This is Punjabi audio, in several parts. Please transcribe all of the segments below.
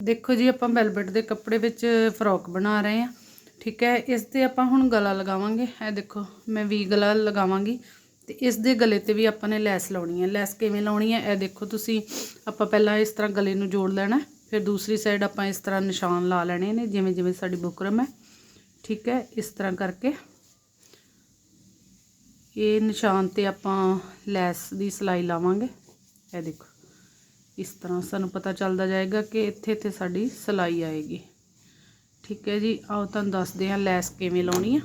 ਦੇਖੋ ਜੀ, ਆਪਾਂ ਵੈਲਵਟ ਦੇ ਕੱਪੜੇ ਵਿੱਚ ਫਰੋਕ ਬਣਾ ਰਹੇ ਹਾਂ, ਠੀਕ ਹੈ। ਇਸ ਤੇ ਆਪਾਂ ਹੁਣ ਗਲਾ ਲਗਾਵਾਂਗੇ। ਇਹ ਦੇਖੋ, ਮੈਂ ਵੀ ਗਲਾ ਲਗਾਵਾਂਗੀ ਤੇ ਇਸ ਦੇ ਗਲੇ ਤੇ ਵੀ ਆਪਾਂ ਨੇ ਲੈਸ ਲਾਉਣੀ ਹੈ। ਲੈਸ ਕਿਵੇਂ ਲਾਉਣੀ ਹੈ? ਇਹ ਦੇਖੋ ਤੁਸੀਂ, ਆਪਾਂ ਪਹਿਲਾਂ ਇਸ ਤਰ੍ਹਾਂ ਗਲੇ ਨੂੰ ਜੋੜ ਲੈਣਾ ਫਿਰ ਦੂਸਰੀ ਸਾਈਡ ਆਪਾਂ ਇਸ ਤਰ੍ਹਾਂ ਨਿਸ਼ਾਨ ਲਾ ਲੈਣੇ ਨੇ, ਜਿਵੇਂ ਜਿਵੇਂ ਸਾਡੀ ਬੁਕਰਮ ਹੈ, ਠੀਕ ਹੈ। ਇਸ ਤਰ੍ਹਾਂ ਕਰਕੇ ਇਹ ਨਿਸ਼ਾਨ ਤੇ ਆਪਾਂ ਲੈਸ ਦੀ ਸਲਾਈ ਲਾਵਾਂਗੇ। ਇਹ ਦੇਖੋ। ਇਸ ਤਰ੍ਹਾਂ ਸਾਨੂੰ ਪਤਾ ਚੱਲਦਾ ਜਾਏਗਾ ਕਿ ਇੱਥੇ ਇੱਥੇ ਸਾਡੀ ਸਲਾਈ ਆਏਗੀ। ਠੀਕ ਹੈ ਜੀ, ਆਓ ਤੁਹਾਨੂੰ ਦੱਸਦੇ ਹਾਂ ਲੈਸ ਕਿਵੇਂ ਲਾਉਣੀ ਆ।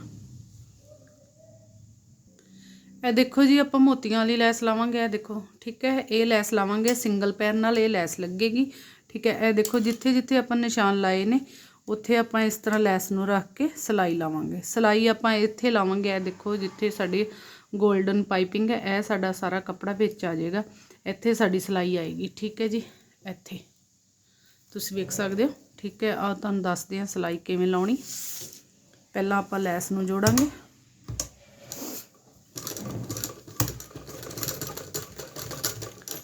ਇਹ ਦੇਖੋ ਜੀ, ਆਪਾਂ ਮੋਤੀਆਂ ਵਾਲੀ ਲੈਸ ਲਾਵਾਂਗੇ, ਇਹ ਦੇਖੋ, ਠੀਕ ਹੈ, ਇਹ ਲੈਸ ਲਾਵਾਂਗੇ, ਸਿੰਗਲ ਪੈਰ ਨਾਲ ਇਹ ਲੈਸ ਲੱਗੇਗੀ। ਠੀਕ ਹੈ, ਇਹ ਦੇਖੋ ਜਿੱਥੇ ਜਿੱਥੇ ਆਪਾਂ ਨਿਸ਼ਾਨ ਲਾਏ ਨੇ, ਉੱਥੇ ਆਪਾਂ ਇਸ ਤਰ੍ਹਾਂ ਲੈਸ ਨੂੰ ਰੱਖ ਕੇ ਸਲਾਈ ਲਾਵਾਂਗੇ। ਸਲਾਈ ਆਪਾਂ ਇੱਥੇ ਲਾਵਾਂਗੇ, ਇਹ ਦੇਖੋ ਜਿੱਥੇ ਸਾਡੀ 골ਡਨ ਪਾਈਪਿੰਗ ਹੈ, ਇਹ ਸਾਡਾ ਸਾਰਾ ਕੱਪੜਾ ਵਿੱਚ ਆ ਜਾਏਗਾ। ਇੱਥੇ ਸਾਡੀ ਸਲਾਈ ਆਏਗੀ, ਠੀਕ ਹੈ ਜੀ? ਇੱਥੇ। ਤੁਸੀਂ ਵੇਖ ਸਕਦੇ ਹੋ, ਠੀਕ ਹੈ? ਆ ਤੁਹਾਨੂੰ ਦੱਸਦੇ ਹਾਂ ਸਲਾਈ ਕਿਵੇਂ ਲਾਉਣੀ। ਪਹਿਲਾਂ ਆਪਾਂ ਲੈਸ ਨੂੰ ਜੋੜਾਂਗੇ।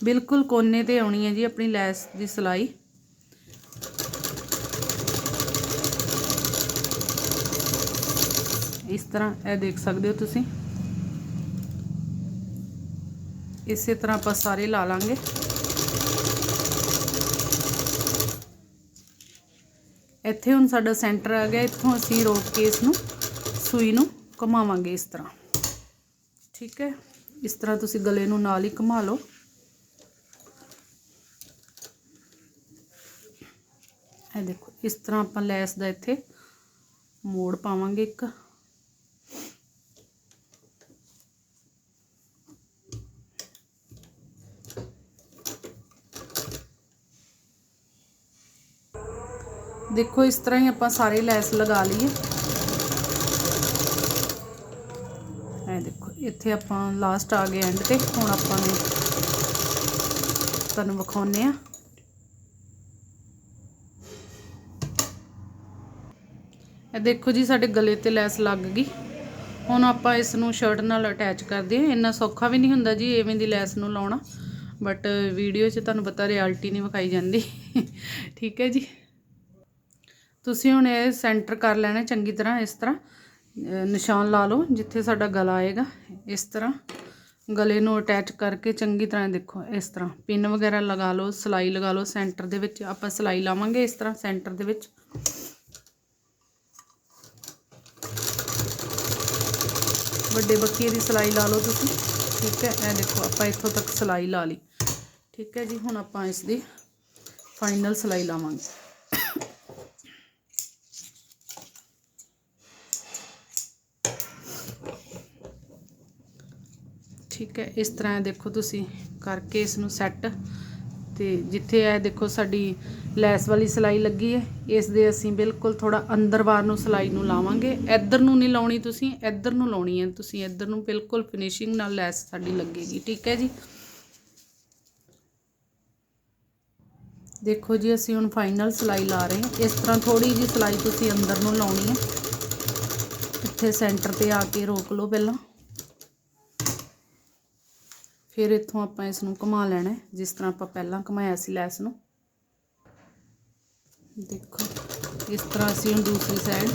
ਬਿਲਕੁਲ ਕੋਨੇ ਤੇ ਆਉਣੀ ਹੈ ਜੀ ਆਪਣੀ ਲੈਸ ਦੀ ਸਲਾਈ। ਇਸ ਤਰ੍ਹਾਂ ਇਹ ਦੇਖ ਸਕਦੇ ਹੋ ਤੁਸੀਂ। ਇਸੇ ਤਰ੍ਹਾਂ ਆਪਾਂ ਸਾਰੇ ਲਾ ਲਾਂਗੇ। ਇੱਥੇ ਹੁਣ ਸਾਡਾ ਸੈਂਟਰ ਆ ਗਿਆ, ਇੱਥੋਂ ਅਸੀਂ ਰੋਕ ਕੇ ਇਸ ਨੂੰ, ਸੂਈ ਨੂੰ ਘੁਮਾਵਾਂਗੇ ਇਸ ਤਰ੍ਹਾਂ। ਠੀਕ ਹੈ? ਇਸ ਤਰ੍ਹਾਂ ਤੁਸੀਂ ਗਲੇ ਨੂੰ ਨਾਲ ਹੀ ਘੁਮਾ ਲਓ। ਇਹ ਦੇਖੋ, ਇਸ ਤਰ੍ਹਾਂ ਆਪਾਂ ਲੈਸ ਦਾ ਇੱਥੇ ਮੋੜ ਪਾਵਾਂਗੇ ਇੱਕ। ਦੇਖੋ, ਇਸ ਤਰ੍ਹਾਂ ਹੀ ਆਪਾਂ ਸਾਰੇ ਲੈਸ ਲਗਾ ਲਈਏ। ਇਹ ਦੇਖੋ, ਇੱਥੇ ਆਪਾਂ ਲਾਸਟ ਆ ਗਏ ਐਂਡ ਤੇ। ਹੁਣ ਆਪਾਂ ਨੇ ਤੁਹਾਨੂੰ ਵਿਖਾਉਨੇ ਆ ਇਹ ਦੇਖੋ ਜੀ, ਸਾਡੇ ਗਲੇ ਤੇ ਲੈਸ ਲੱਗ ਗਈ। ਹੁਣ ਆਪਾਂ ਇਸ ਨੂੰ ਸ਼ਰਟ ਨਾਲ ਅਟੈਚ ਕਰਦੇ ਹਾਂ। ਇੰਨਾ ਸੌਖਾ ਵੀ ਨਹੀਂ ਹੁੰਦਾ ਜੀ ਐਵੇਂ ਦੀ ਲੈਸ ਨੂੰ ਲਾਉਣਾ। ਬਟ ਵੀਡੀਓ 'ਚ ਤੁਹਾਨੂੰ ਪਤਾ ਰਿਐਲਿਟੀ ਨਹੀਂ ਵਿਖਾਈ ਜਾਂਦੀ। ਠੀਕ ਹੈ ਜੀ। ਤੁਸੀਂ ਹੁਣ ਇਹ ਸੈਂਟਰ ਕਰ ਲੈਣਾ ਚੰਗੀ ਤਰ੍ਹਾਂ, ਇਸ ਤਰ੍ਹਾਂ। ਨਿਸ਼ਾਨ ਲਾ ਲਓ, ਜਿੱਥੇ ਸਾਡਾ ਗਲਾ ਆਏਗਾ, ਇਸ ਤਰ੍ਹਾਂ। ਗਲੇ ਨੂੰ ਅਟੈਚ ਕਰਕੇ ਚੰਗੀ ਤਰ੍ਹਾਂ ਦੇਖੋ, ਇਸ ਤਰ੍ਹਾਂ। ਪਿੰਨ ਵਗੈਰਾ ਲਗਾ ਲਓ, ਸਲਾਈ ਲਗਾ ਲਓ, ਸੈਂਟਰ ਦੇ ਵਿੱਚ ਆਪਾਂ ਸਲਾਈ ਲਾਵਾਂਗੇ ਇਸ ਤਰ੍ਹਾਂ, ਸੈਂਟਰ ਦੇ ਵਿੱਚ। ਵੱਡੇ ਬੱਕੀਏ ਦੀ ਸਲਾਈ ਲਾ ਲਓ ਤੁਸੀਂ। ਠੀਕ ਹੈ, ਇਹ ਦੇਖੋ, ਆਪਾਂ ਇੱਥੋਂ ਤੱਕ ਸਲਾਈ ਲਾ ਲਈ। ਠੀਕ ਹੈ ਜੀ, ਹੁਣ ਆਪਾਂ ਇਸ ਦੀ ਫਾਈਨਲ ਸਲਾਈ ਲਾਵਾਂਗੇ। ਠੀਕ ਹੈ, ਇਸ ਤਰ੍ਹਾਂ ਇਹ ਦੇਖੋ ਤੁਸੀਂ ਕਰਕੇ ਇਸ ਨੂੰ ਸੈੱਟ ਤੇ ਜਿੱਥੇ ਇਹ ਦੇਖੋ ਸਾਡੀ ਲੈਸ ਵਾਲੀ ਸਲਾਈ ਲੱਗੀ ਹੈ, ਇਸ ਦੇ ਅਸੀਂ ਬਿਲਕੁਲ ਥੋੜਾ ਅੰਦਰ ਬਾਹਰ ਨੂੰ ਸਲਾਈ ਨੂੰ ਲਾਵਾਂਗੇ। ਇੱਧਰ ਨੂੰ ਨਹੀਂ ਲਾਉਣੀ ਤੁਸੀਂ, ਇੱਧਰ ਨੂੰ ਲਾਉਣੀ ਹੈ ਤੁਸੀਂ, ਇੱਧਰ ਨੂੰ ਬਿਲਕੁਲ ਫਿਨਿਸ਼ਿੰਗ ਨਾਲ ਲੈਸ ਸਾਡੀ ਲੱਗੇਗੀ, ਠੀਕ ਹੈ ਜੀ। ਦੇਖੋ ਜੀ, ਅਸੀਂ ਹੁਣ ਫਾਈਨਲ ਸਲਾਈ ਲਾ ਰਹੇ ਹਾਂ। ਇਸ ਤਰ੍ਹਾਂ ਥੋੜੀ ਜੀ ਸਲਾਈ ਤੁਸੀਂ ਅੰਦਰ ਨੂੰ ਲਾਉਣੀ ਹੈ। ਇੱਥੇ ਸੈਂਟਰ ਤੇ ਆ ਕੇ ਰੋਕ ਲਓ ਪਹਿਲਾਂ। ਫਿਰ ਇੱਥੋਂ ਆਪਾਂ ਇਸ ਨੂੰ ਘੁਮਾ ਲੈਣਾ ਜਿਸ ਤਰ੍ਹਾਂ ਆਪਾਂ ਪਹਿਲਾਂ ਘੁਮਾਇਆ ਸੀ ਲੈਸ ਨੂੰ। ਦੇਖੋ, ਇਸ ਤਰ੍ਹਾਂ ਅਸੀਂ ਹੁਣ ਦੂਸਰੀ ਸਾਈਡ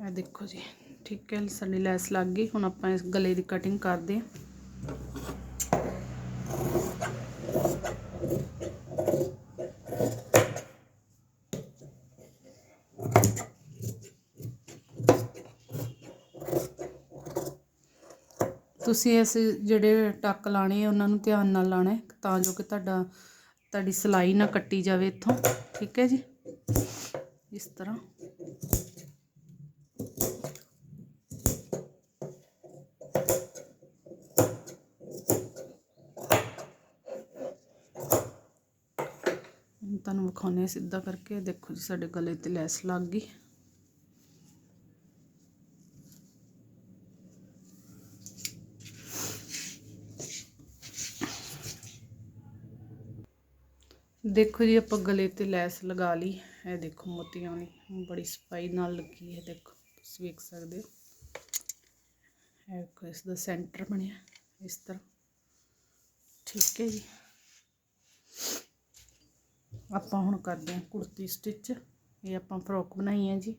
ਇਹ ਦੇਖੋ ਜੀ, ਠੀਕ ਹੈ, ਸਾਡੀ ਲੈਸ ਲੱਗ ਗਈ। ਹੁਣ ਆਪਾਂ ਇਸ ਗਲੇ ਦੀ ਕਟਿੰਗ ਕਰਦੇ ਹਾਂ। ਤੁਸੀਂ ਇਸ ਜਿਹੜੇ ਟੱਕ ਲਾਣੇ ਉਹਨਾਂ ਨੂੰ ਧਿਆਨ ਨਾਲ ਲਾਣਾ ਤਾਂ ਜੋ ਕਿ ਤੁਹਾਡਾ, ਤੁਹਾਡੀ ਸਿਲਾਈ ਨਾ ਕੱਟੀ ਜਾਵੇ ਇੱਥੋਂ, ਠੀਕ ਹੈ ਜੀ? ਇਸ ਤਰ੍ਹਾਂ। ਤੁਹਾਨੂੰ ਵਿਖਾਉਣੇ ਆ ਸਿੱਧਾ ਕਰਕੇ, ਦੇਖੋ ਜੀ, ਸਾਡੇ ਗਲੇ ਤੇ ਲੈਸ ਲੱਗ ਗਈ। ਦੇਖੋ ਜੀ, ਆਪਾਂ ਗਲੇ ਤੇ ਲੈਸ ਲਗਾ ਲਈ। ਇਹ ਦੇਖੋ ਮੋਤੀਆਂ ਵਾਲੀ ਬੜੀ ਸਫ਼ਾਈ ਨਾਲ ਲੱਗੀ ਹੈ, ਦੇਖੋ, ਤੁਸੀਂ ਵੇਖ ਸਕਦੇ ਹੋ। ਇਹ ਵੇਖੋ ਇਸ ਦਾ ਸੈਂਟਰ ਬਣਿਆ, ਇਸ ਤਰ੍ਹਾਂ। ਠੀਕ ਹੈ ਜੀ। ਆਪਾਂ ਹੁਣ ਕਰਦੇ ਹਾਂ ਕੁੜਤੀ ਸਟਿਚ ਇਹ ਆਪਾਂ ਫਰੋਕ ਬਣਾਈ ਹੈ ਜੀ।